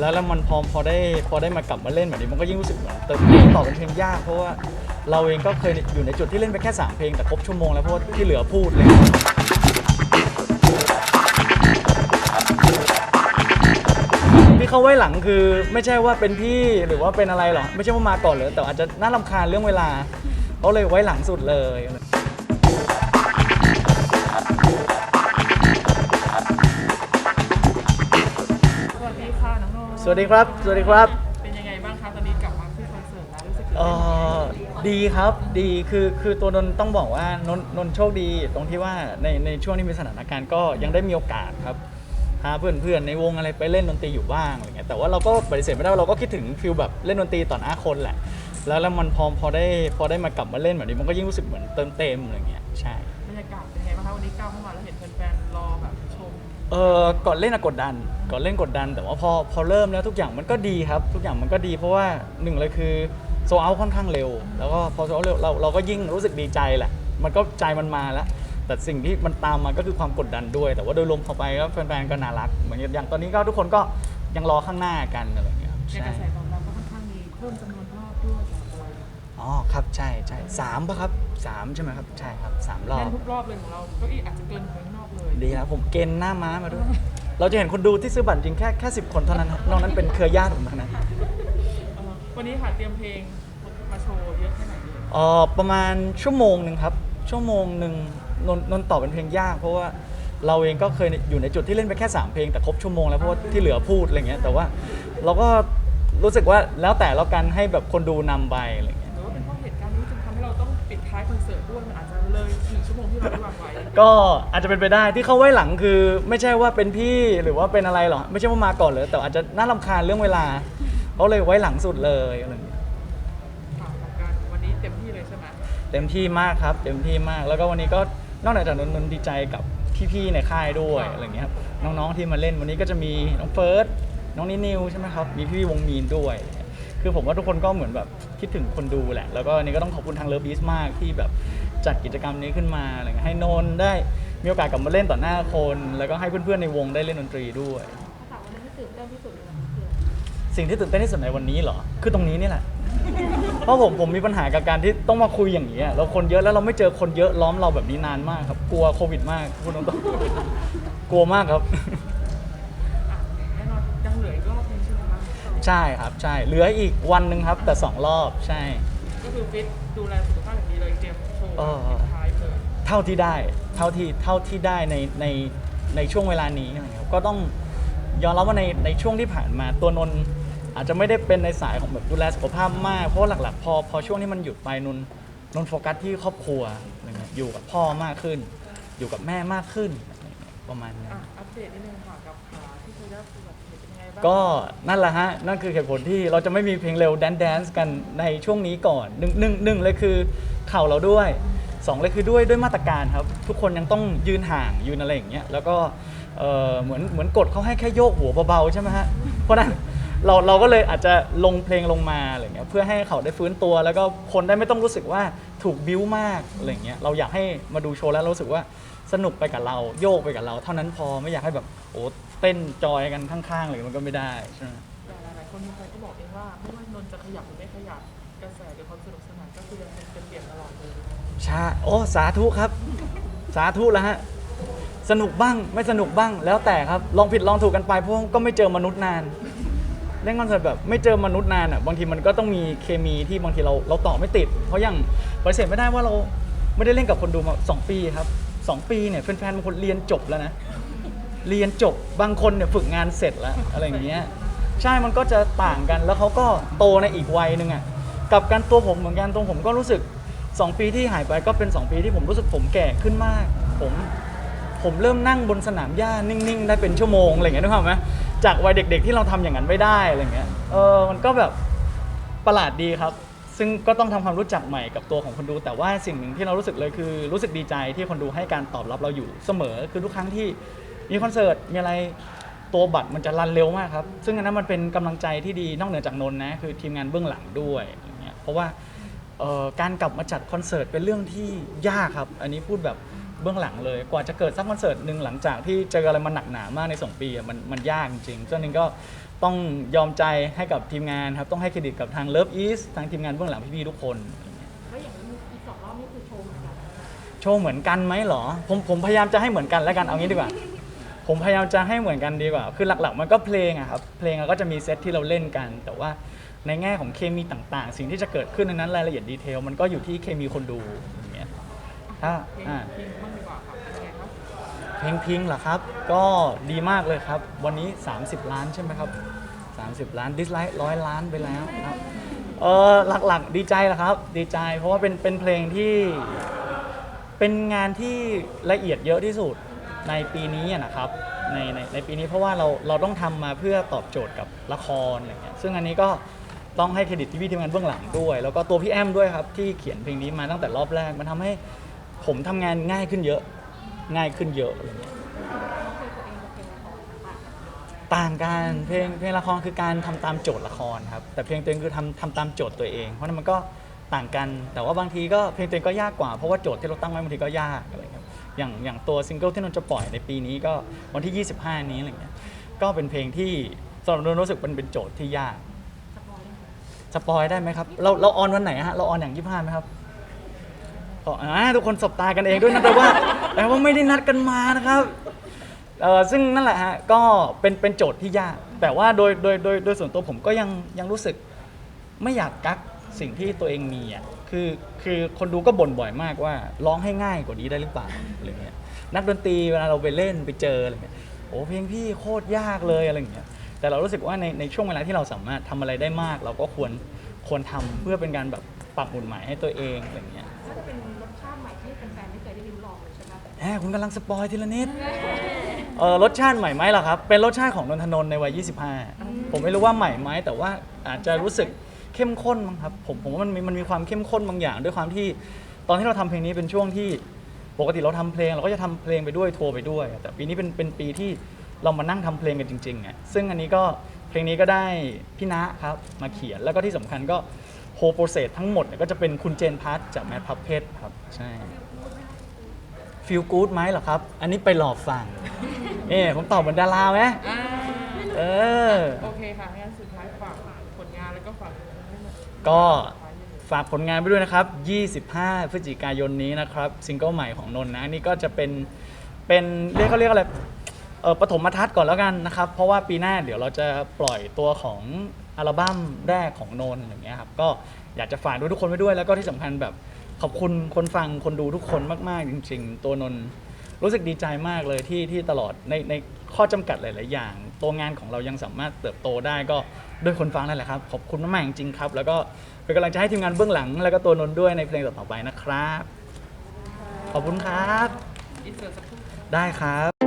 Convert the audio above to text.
แล้วแล้วมันพอพอได้พอได้มากลับมาเล่นแบบนี้มันก็ยิ่งรู้สึกเหมือนเติมต่อเป็นเพลงยากเพราะว่าเราเองก็เคยอยู่ในจุดที่เล่นไปแค่สามเพลงแต่ครบชั่วโมงแล้วเพราะว่าที่เหลือพูดเลยที่เขาไว้หลังคือไม่ใช่ว่าเป็นพี่หรือว่าเป็นอะไรหรอกไม่ใช่ว่ามาก่อนเลยแต่อาจจะน่ารำคาญเรื่องเวลาเขาเลยไว้หลังสุดเลย วัสดีครับ สวัสดีครับ เป็นยังไงบ้างคะตอนนี้กลับมาขึ้นคอนเสิร์ตแล้วรู้สึกเออดีครับดีคือคือตัวนนท์ต้องบอกว่านนท์นนท์โชคดีตรงที่ว่าในในช่วงที่มีสถานการณ์ก็ยังได้มีโอกาสครับพาเพื่อนเพื่อนๆในวงอะไรไปเล่นดนตรีอยู่บ้างอะไรเงี้ยแต่ว่าเราก็ปฏิเสธไม่ได้ว่าเราก็คิดถึงฟิลแบบเล่นดนตรีต่อหน้าคนแหละ แล้วแล้วมันพอพอได้พอได้มากลับมาเล่นแบบนี้มันก็ยิ่งรู้สึกเหมือนเติมเต็มอะไรเงี้ยใช่ บรรยากาศเป็นยังไงบ้างคะวันนี้ก้าวเข้ามาแล้วเห็นแฟนๆรอแบบชม เออก่อนเล่นอะกดดัน ก่อนเล่นกดดัน แต่ว่าพอพอเริ่มแล้วทุกอย่างมันก็ดีครับ ทุกอย่างมันก็ดีเพราะว่าหนึ่งเลยคือโซเอาค่อนข้างเร็ว แล้วก็พอโซเอาเร็วเราเราก็ยิ่งรู้สึกดีใจแหละ มันก็ใจมันมาแล้ว แต่สิ่งที่มันตามมาก็คือความกดดันด้วย แต่ว่าโดยรวมเข้าไปก็แฟนๆก็น่ารัก เหมือนอย่างตอนนี้ก็ทุกคนก็ยังรอข้างหน้ากันอะไรอย่างเงี้ยครับในใช่กระแสตอบรับก็ค่อนข้างมีเพิ่มจำนวนรอบด้วยจากอะไรอ๋อครับใช่ใช่สามปะครับสามใช่ไหมครับใช่ครับสามรอแน่บนทุกรอบเลยของเราเก็อีอาจจะเกินไปข้างนอกเลย ดีครับผมเกณฑ์หน้าม้ามาด้วย เราจะเห็นคนดูที่ซื้อบัตรจริงแค่แค่สิบคนเท่านั้นครับนอกนั้นเป็นเครือญาติผมทั้งนั้นเอ่อวันนี้ค่ะเตรียมเพลงมาโชว์เยอะแค่ไหนเลยเอ่อประมาณชั่วโมงหนึ่งครับ ชั่วโมงหนึ่งนนนนตอบเป็นเพลงยาก เพราะว่าเราเองก็เคยอยู่ในจุดที่เล่นไปแค่3เพลงแต่ครบชั่วโมงแล้วเพราะว่าที่เหลือพูดอะไรเงี้ยแต่ว่าเราก็รู้สึกว่าแล้วแต่แล้วกันให้แบบคนดูนำไปอะไรเงี้ย ท้ายคอนเสิร์ตด้วยมันอาจจะเลยหนึ่งชั่วโมงที่เราได้วางไว้ก็อาจจะเป็นไปได้ที่เขาไว้หลังคือ ไม่ใช่ว่าเป็นพี่หรือว่าเป็นอะไรหรอกไม่ใช่ว่ามาก่อนเลยแต่อาจจะน่ารำคาญเรื่องเวลาเขาเลยไว้หลังสุดเลยอะไรเงี้ยค่ะกับการวันนี้เต็มที่เลยใช่ไหมเต็มที่มากครับ เต็มที่มาก แล้วก็วันนี้ก็นอกจากนนนนดีใจกับพี่ๆในค่ายด้วยอะไรเงี้ยครับน้องๆที่มาเล่นวันนี้ก็จะมีน้องเฟิร์สน้องนินิวใช่ไหมครับมีพี่วงมีนด้วยอะไรเงี้ย คือผมว่าทุกคนก็เหมือนแบบคิดถึงคนดูแหละ แล้วก็อันนี้ก็ต้องขอบคุณทางเลิฟบีสมากที่แบบจัดกิจกรรมนี้ขึ้นมาอะไรเงี้ยให้นนท์ได้มีโอกาสกลับมาเล่นต่อหน้าคน แล้วก็ให้เพื่อนๆในวงได้เล่นดนตรีด้วย ถามวันนั้นที่ตื่นเต้นที่สุดเลยนะคือสิ่งที่ตื่นเต้นที่สุดในวันนี้เหรอ คือตรงนี้นี่แหละ เพราะผมผมมีปัญหากับการที่ต้องมาคุยอย่างนี้ยแล้วคนเยอะแล้วเราไม่เจอคนเยอะล้อมเราแบบนี้นานมากครับ กลัวโควิดมากคุณตรงๆกลัวมากครับ อะแน่นอนยังเหลืออีกรอบนึงใช่ไหมคะ ใช่ครับใช่เหลืออีกวันหนึ่งครับ แต่สองรอบใช่ ก็คือฟิตดูแลสุขภาพอย่างดีเลยเตรียมโชว์เออปิดท้ายเลยเท่าที่ได้เท่าที่เท่าที่ได้ในในในช่วงเวลานี้อะไรครับก็ต้องยอมรับว่าในในช่วงที่ผ่านมาตัวนนท์อาจจะไม่ได้เป็นในสายของแบบดูแลสุขภาพมาก เพราะว่าหลักๆ พอพอช่วงที่มันหยุดไปนนท์นนท์โฟกัสที่ครอบครัวอะไรเงี้ยอยู่กับพ่อมากขึ้น อยู่กับแม่มากขึ้นอะไรเงี้ย ประมาณนั้น อะอัปเดตนิดนึงค่ะกับขาที่เคยได้อุบัติเหตุเป็นยังไงบ้างก็นั่นแหละฮะ นั่นคือเหตุผลที่เราจะไม่มีเพลงเร็วแดนแดนซ์กันในช่วงนี้ก่อนหนึ่งหนึ่งหนึ่งเลยคือเข่าเราด้วยสองเลยคือด้วยด้วยมาตรการครับ ทุกคนยังต้องยืนห่างยืนอะไรอย่างเงี้ยแล้วก็เอ่อเหมือนเหมือนกดเขาให้แค่โยกหัวเบาๆใช่ไหมฮะเพราะฉะนั้นเราเราก็เลยอาจจะลงเพลงลงมาอะไรเงี้ยเพื่อให้เขาได้ฟื้นตัว แล้วก็คนได้ไม่ต้องรู้สึกว่าถูกบิ้วมากอะไรเงี้ยเราอยากให้มาดูโชว์แล้วเรารู้สึกว่า สนุกไปกับเรา โยกไปกับเรา เท่านั้นพอไม่อยากให้แบบโอ้เต้นจอยกันข้างๆเลยมันก็ไม่ได้ใช่ไหมแต่หลายๆคนมีใครก็บอกเองว่าไม่ว่านนท์จะขยับหรือไม่ขยับกระแสหรือความสนุกสนานก็คือยังเป็นเป็นเปลี่ยนตลอดเลยใช่โอ้สาธุครับ สาธุแล้วฮะสนุกบ้างไม่สนุกบ้างแล้วแต่ครับลองผิดลองถูกกันไปเพราะก็ไม่เจอมนุษย์นานเล่นคอนเสิร์ตแบบไม่เจอมนุษย์นานอะบางทีมันก็ต้องมีเคมีที่บางทีเราเราต่อไม่ติด เพราะอย่างปฏิเสธไม่ได้ว่าเราไม่ได้เล่นกับคนดูมาสองปีครับ สองปีเนี่ยแฟนๆบางคนเรียนจบแล้วนะ เรียนจบบางคนเนี่ยฝึกงานเสร็จแล้วอะไรอย่างเงี้ยใช่มันก็จะต่างกันแล้วเขาก็โตในอีกวัยหนึ่งอะกับการตัวผมเหมือนกันตรงผมก็รู้สึก 2 ปีที่หายไปก็เป็น 2 ปีที่ผมรู้สึกผมแก่ขึ้นมาก ผมผมเริ่มนั่งบนสนามหญ้านิ่งๆ ได้เป็นชั่วโมงอะไรอย่างเงี้ยนึกภาพไหมจากวัยเด็ก ๆ ที่เราทำอย่างนั้นไม่ได้อะไรอย่างเงี้ยเออมันก็แบบประหลาดดีครับ ซึ่งก็ต้องทำความรู้จักใหม่กับตัวของคนดู แต่ว่าสิ่งหนึ่งที่เรารู้สึกเลยคือ รู้สึกดีใจที่คนดูให้การตอบรับเราอยู่เสมอ คือทุกครั้งที่มีคอนเสิร์ตมีอะไรตัวบัตรมันจะรันเร็วมากครับ ซึ่งอันนั้นมันเป็นกำลังใจที่ดีนอกเหนือจากนนท์นะคือทีมงานเบื้องหลังด้วยอย่างเงี้ยเพราะว่าเอ่อการกลับมาจัดคอนเสิร์ตเป็นเรื่องที่ยากครับ อันนี้พูดแบบเบื้องหลังเลย กว่าจะเกิดสักคอนเสิร์ตหนึ่งหลังจากที่เจออะไรมาหนักหนามากในสองปีอะมันมันยากจริงๆซึ่งนนี้ก็ ต้องยอมใจให้กับทีมงานครับ ต้องให้เครดิตกับทาง Love East ทางทีมงานเบื้องหลังพี่ๆทุกคน แล้วอย่างนี้อีกสองรอบนี่คือโชว์เหมือนกันโชว์เหมือนกันไหมเหรอ ผมผมพยายามจะให้เหมือนกันแล้วกันเอางี้ดีกว่า ผมพยายามจะให้เหมือนกันดีกว่า คือหลักๆมันก็เพลงอะครับเพลงเราก็จะมีเซตที่เราเล่นกัน แต่ว่าในแง่ของเคมีต่างๆ สิ่งที่จะเกิดขึ้นในนั้นรายละเอียดดีเทลมันก็อยู่ที่เคมีคนดูอย่างเงี้ยถ้าเพลงอ่าพิงบ้างดีกว่าค่ะ เพลงพิงเหรอครับ ก็ดีมากเลยครับ วันนี้ 30 ล้านใช่ไหมครับ 30 ล้านดิสไลค์ร้อยล้านไปแล้วครับเออหลักๆดีใจแหละครับ ดีใจเพราะว่าเป็นเป็นเพลงที่เป็นงานที่ละเอียดเยอะที่สุดในปีนี้นะครับในในในปีนี้เพราะว่าเราเราต้องทำมาเพื่อตอบโจทย์กับละครอะไรเงี้ยซึ่งอันนี้ก็ต้องให้เครดิตพี่ๆทีมงานเบื้องหลังด้วย แล้วก็ตัวพี่แอมด้วยครับที่เขียนเพลงนี้มาตั้งแต่รอบแรกมันทำให้ผมทำงานง่ายขึ้นเยอะ ง่ายขึ้นเยอะอะไรเงี้ยต่างกันเพลงเพลงละครคือการทำตามโจทย์ละครครับ แต่เพลงตัวเองคือทำทำตามโจทย์ตัวเอง เพราะฉะนั้นมันก็ต่างกัน แต่ว่าบางทีก็เพลงตัวเองก็ยากกว่าเพราะว่าโจทย์ที่เราตั้งไว้บางทีก็ยากอะไรครับอย่างอย่างตัวซิงเกิลที่นนท์จะปล่อยในปีนี้ก็วันที่ 25 นี้อะไรเงี้ยก็เป็นเพลงที่สำหรับนนท์รู้สึกเป็นเป็นโจทย์ที่ยาก สปอยได้ไหมครับ เราเราออนวันไหนฮะ เราออนอย่างยี่ห้าไหมครับขออ่าทุกคนสบตากันเองด้วยนะแต่ว่า แต่ว่าไม่ได้นัดกันมานะครับเออซึ่งนั่นแหละฮะก็เป็นเป็นโจทย์ที่ยาก แต่ว่าโดยโดยโดยโดยส่วนตัวผมก็ยังยังรู้สึกไม่อยากกักสิ่งที่ตัวเองมีอะคือคือคนดูก็บ่นบ่อยมากว่าร้องให้ง่ายกว่านี้ได้หรือเปล่าอะไรเงี้ยนักดนตรีเวลาเราไปเล่นไปเจออะไรเงี้ยโอ้เพลงพี่โคตรยากเลยอะไรเงี้ยแต่เรารู้สึกว่าในในช่วงเวลาที่เราสามารถทำอะไรได้มาก เราก็ควรควรทำเพื่อเป็นการแบบปรับหมุนใหม่ให้ตัวเองอะไรเงี้ย แหมคุณกำลังสปอยทีละนิดเออรสชาติใหม่ไหมล่ะครับ เป็นรสชาติของนนทนนท์ในวัย 25 ผมไม่รู้ว่าใหม่ไหมแต่ว่าอาจจะรู้สึกเข้มข้นมั้งครับ ผมผมว่ามันมีมันมีความเข้มข้นบางอย่าง ด้วยความที่ตอนที่เราทำเพลงนี้เป็นช่วงที่ปกติเราทำเพลงเราก็จะทำเพลงไปด้วยทัวร์ไปด้วย แต่ปีนี้เป็นเป็นปีที่เรามานั่งทำเพลงกันจริงๆอะซึ่งอันนี้ก็เพลงนี้ก็ได้พี่นะครับมาเขียนแล้วก็ที่สำคัญก็โฮโปรเซสทั้งหมดเนี่ยก็จะเป็นคุณเจนพัทจากแมทพับเพชครับใช่ ฟีลกู๊ดไหมเหรอครับ อันนี้ไปหลอกฟังเอ๊ผมตอบเหมือนดาราไหมอ่าเออ โอเคค่ะงั้นสุดท้ายฝากผลงานแล้วก็ฝากให้หน่อยก็ท้ายนิดนึงฝากผลงานไปด้วยนะครับ 25 พฤศจิกายนนี้นะครับซิงเกิลใหม่ของนนท์นะนี่ก็จะเป็นเป็นเรียกเขาเรียกอะไรเออปฐมทัศน์ก่อนแล้วกันนะครับ เพราะว่าปีหน้าเดี๋ยวเราจะปล่อยตัวของอัลบั้มแรกของนนท์อย่างเงี้ยครับก็อยากจะฝากด้วยทุกคนไว้ด้วยแล้วก็ที่สำคัญแบบ ขอบคุณคนฟังคนดูทุกคนมากๆ จริง ๆ ตัวนนท์รู้สึกดีใจมากเลยที่ที่ตลอดในในข้อจำกัดหลาย ๆ อย่าง ตัวงานของเรายังสามารถเติบโตได้ก็ด้วยคนฟังนั่นแหละครับขอบคุณมากๆจริงๆครับ แล้วก็เป็นกำลังใจให้ทีมงานเบื้องหลัง แล้วก็ตัวนนท์ด้วยในเพลงต่อๆไปนะครับ ขอบคุณครับ อินเสิร์ตสักครู่ ได้ครับ